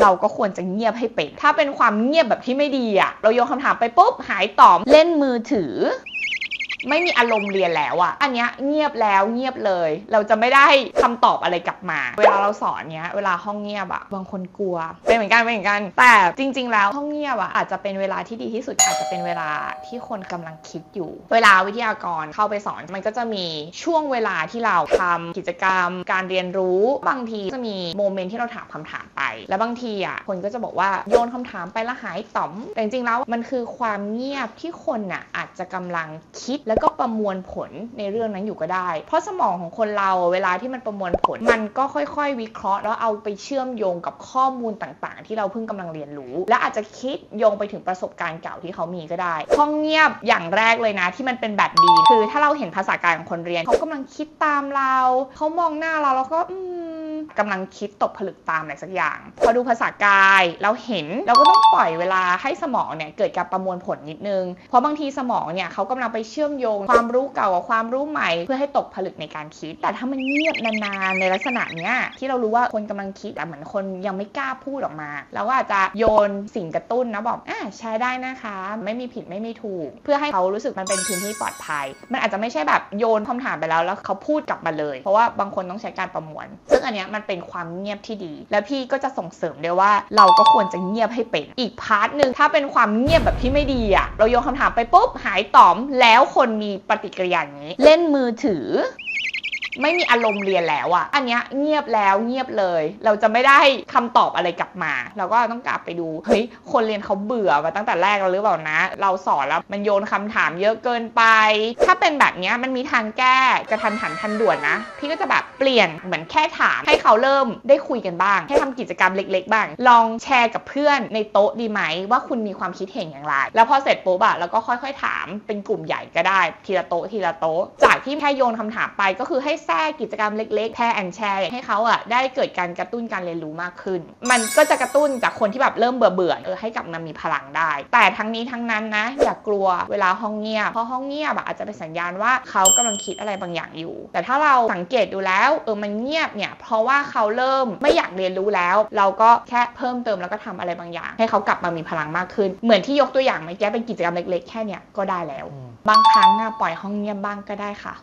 เราก็ควรจะเงียบให้เป็น ถ้าเป็นความเงียบแบบที่ไม่ดีอะเราโยนคำถามไปปุ๊บหายตอบเล่นมือถือ ไม่มีอารมณ์เรียนแล้วอะอันเนี้ยเงียบแล้วเงียบเลย เราจะไม่ได้คำตอบอะไรกลับมา เวลาเราสอนเนี้ย เวลาห้องเงียบอะบางคนกลัว เป็นเหมือนกันเป็นเหมือนกัน แต่จริง ๆ แล้วห้องเงียบอะอาจจะเป็นเวลาที่ดีที่สุด อาจจะเป็นเวลาที่คนกำลังคิดอยู่ เวลาวิทยากรเข้าไปสอน มันก็จะมีช่วงเวลาที่เราทำกิจกรรม การเรียนรู้ บางทีจะมีโมเมนต์ที่เราถามคำถามไป แล้วบางทีอะคนก็จะบอกว่าโยนคำถามไปแล้วหายต่อม แต่จริงๆแล้วมันคือความเงียบที่คนน่ะอาจจะกำลังคิดแแล้วก็ประมวลผลในเรื่องนั้นอยู่ก็ได้ เพราะสมองของคนเราเวลาที่มันประมวลผล มันก็ค่อยๆ วิเคราะห์ แล้วเอาไปเชื่อมโยงกับข้อมูลต่างๆ ที่เราเพิ่งกำลังเรียนรู้ และอาจจะคิดโยงไปถึงประสบการณ์เก่าที่เขามีก็ได้ห้องเงียบอย่างแรกเลยนะ ที่มันเป็นแบบดี คือถ้าเราเห็นภาษากายของคนเรียน เขากำลังคิดตามเรา เขามองหน้าเราแล้วก็อืม กำลังคิดตกผลึกตามอะไรสักอย่าง พอดูภาษากายเราเห็นเราก็ต้องปล่อยเวลาให้สมองเนี่ยเกิดการประมวลผลนิดนึง เพราะบางทีสมองเนี่ยเขากำลังไปเชื่อมโยง ความรู้เก่ากับความรู้ใหม่ เพื่อให้ตกผลึกในการคิด แต่ถ้ามันเงียบนานๆในลักษณะเนี้ยที่เรารู้ว่าคนกำลังคิดแต่เหมือนคนยังไม่กล้าพูดออกมาเราก็อาจจะโยนสิ่งกระตุ้นนะบอกอ่าแชร์ได้นะคะ ไม่มีผิดไม่มีถูก เพื่อให้เขารู้สึกมันเป็นพื้นที่ปลอดภัย มันอาจจะไม่ใช่แบบโยนคำถามไปแล้วแล้วเขาพูดกลับมาเลย เพราะว่าบางคนต้องใช้การประมวล ซึ่งอันเนี้ยมันเป็นความเงียบที่ดี แล้วพี่ก็จะส่งเสริมด้วยว่าเราก็ควรจะเงียบให้เป็น อีกพาร์ทหนึ่งถ้าเป็นความเงียบแบบที่ไม่ดีอะเราโยนคำถามไปปุ๊บหายตอมแล้วคนมีปฏิกิริยาอย่างนี้ เล่นมือถือ ไม่มีอารมณ์เรียนแล้วอะอันเนี้ยเงียบแล้วเงียบเลย เราจะไม่ได้คำตอบอะไรกลับมา เราก็ต้องกลับไปดู เฮ้ย คนเรียนเขาเบื่อมาตั้งแต่แรกแล้วหรือเปล่านะ เราสอนแล้วมันโยนคำถามเยอะเกินไป ถ้าเป็นแบบเนี้ยมันมีทางแก้กระทันหันทันด่วนนะ พี่ก็จะแบบเปลี่ยนเหมือนแค่ถาม ให้เขาเริ่มได้คุยกันบ้าง ให้ทำกิจกรรมเล็ก ๆ บ้าง ลองแชร์กับเพื่อนในโต๊ะดีไหมว่าคุณมีความคิดเห็นอย่างไร แล้วพอเสร็จปุ๊บอะเราก็ค่อย ๆ ถามเป็นกลุ่มใหญ่ก็ได้ ทีละโต๊ะทีละโต๊ะ จากที่แค่โยนคำถามไปก็คือให้แทรกกิจกรรมเล็กๆแพร์แอนแชร์ให้เขาอะได้เกิดการกระตุ้นการเรียนรู้มากขึ้น มันก็จะกระตุ้นจากคนที่แบบเริ่มเบื่อเบื่อๆเออให้กลับมามีพลังได้ แต่ทั้งนี้ทั้งนั้นนะ อย่ากลัวเวลาห้องเงียบเพราะห้องเงียบอะอาจจะเป็นสัญญาณว่าเขากำลังคิดอะไรบางอย่างอยู่ แต่ถ้าเราสังเกตดูแล้วเออมันเงียบเนี่ยเพราะว่าเขาเริ่มไม่อยากเรียนรู้แล้ว เราก็แค่เพิ่มเติมแล้วก็ทำอะไรบางอย่าง ให้เขากลับมามีพลังมากขึ้น เหมือนที่ยกตัวอย่างเมื่อกี้เป็นกิจกรรมเล็กๆแค่เนี้ยก็ได้แล้ว บางครั้งอะปล่อยห้องเงียบบ้างก็ได้ค่ะ